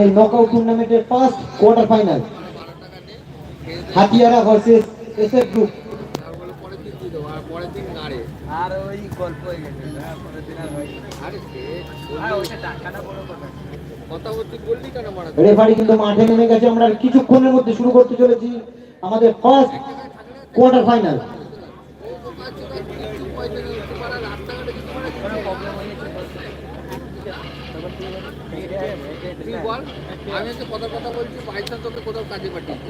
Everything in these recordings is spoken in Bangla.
এই নকআউট টুর্নামেন্টের first quarter final Hatiara versus SF group হয়ে গেছে। পরের দিন আর হয়নি। আরে সে আর ওইটা টাকাটা বড় কথা। কথা বলছি বললি কেন মারা রেফারি কিন্তু মাঠে নেমে গেছে। আমরা আর কিছুক্ষণের মধ্যে শুরু করতে চলেছি আমাদের ফার্স্ট কোয়ার্টার ফাইনাল কোনো প্রবলেম হয়ে গেছে বল আমি হচ্ছে কথা কথা বলছি বাইচান্স তোকে কোথাও কাজে পাঠিয়েছি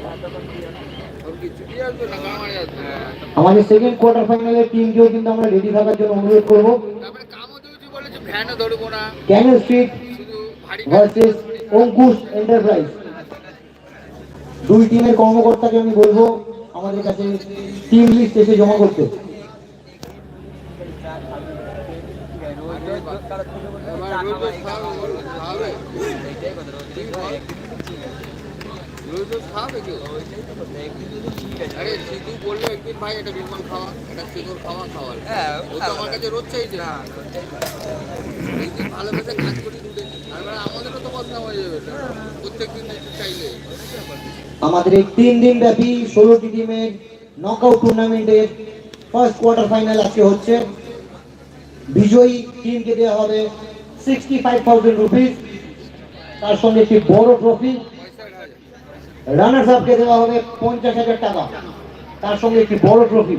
আমাদের সেকেন্ড কোয়ার্টার ফাইনালের টিমকেও কিন্তু আমরা রেডি থাকার জন্য অনুরোধ করব। তারপরে কামও দিয়েছি বলেছে ভ্যানও ধরবো না canal street versus Ankush enterprise দুই টিমের কর্মকর্তাকে আমি বলব, আমাদের কাছে টিম লিস্ট এসে জমা করতে। একদিন বিমান খাওয়া খাওয়া হ্যাঁ আমার কাছে চাইছে। ভালোবেসে কাজ আমাদেরও তো হয়ে যাবে প্রত্যেক দিন আমাদের এই তিন দিন ব্যাপী ষোলোটি টিমের নকআউট টুর্নামেন্টের ফার্স্ট কোয়ার্টার ফাইনাল আজকে হচ্ছে বিজয়ী টিমকে দেওয়া হবে সিক্সটি ফাইভ থাউজেন্ড রুপিস তার সঙ্গে একটি বড় ট্রফি রানার্স আপকে দেওয়া হবে পঞ্চাশ হাজার টাকা। তার সঙ্গে একটি বড় ট্রফি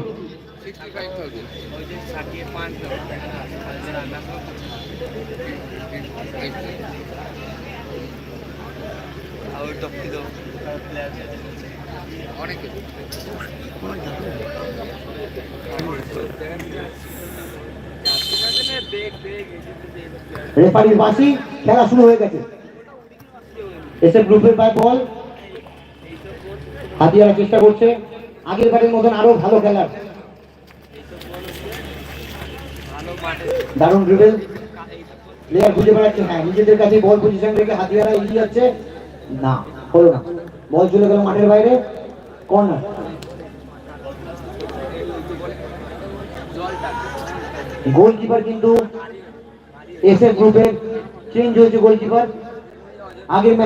রেফারির বাসি, খেলা শুরু হয়ে গেছে। এসে গ্রুপের পায় বল হাতিয়ারা চেষ্টা করছে। আগের বারের মতন আরও ভালো খেলার। দারুণ ড্রিবেল প্লেয়ার বুঝে বেড়াচ্ছে। হ্যাঁ নিজেদের কাছে বল পজিশন রেখে হাতিয়ারা এগিয়ে যাচ্ছে। না, হলো না। বল চলে গেল মাঠের বাইরে। কর্নার গোলকিপার কিন্তু এসএফ গ্রুপের চেঞ্জ হয়েছে গোলকিপার। আগের ম্যাচ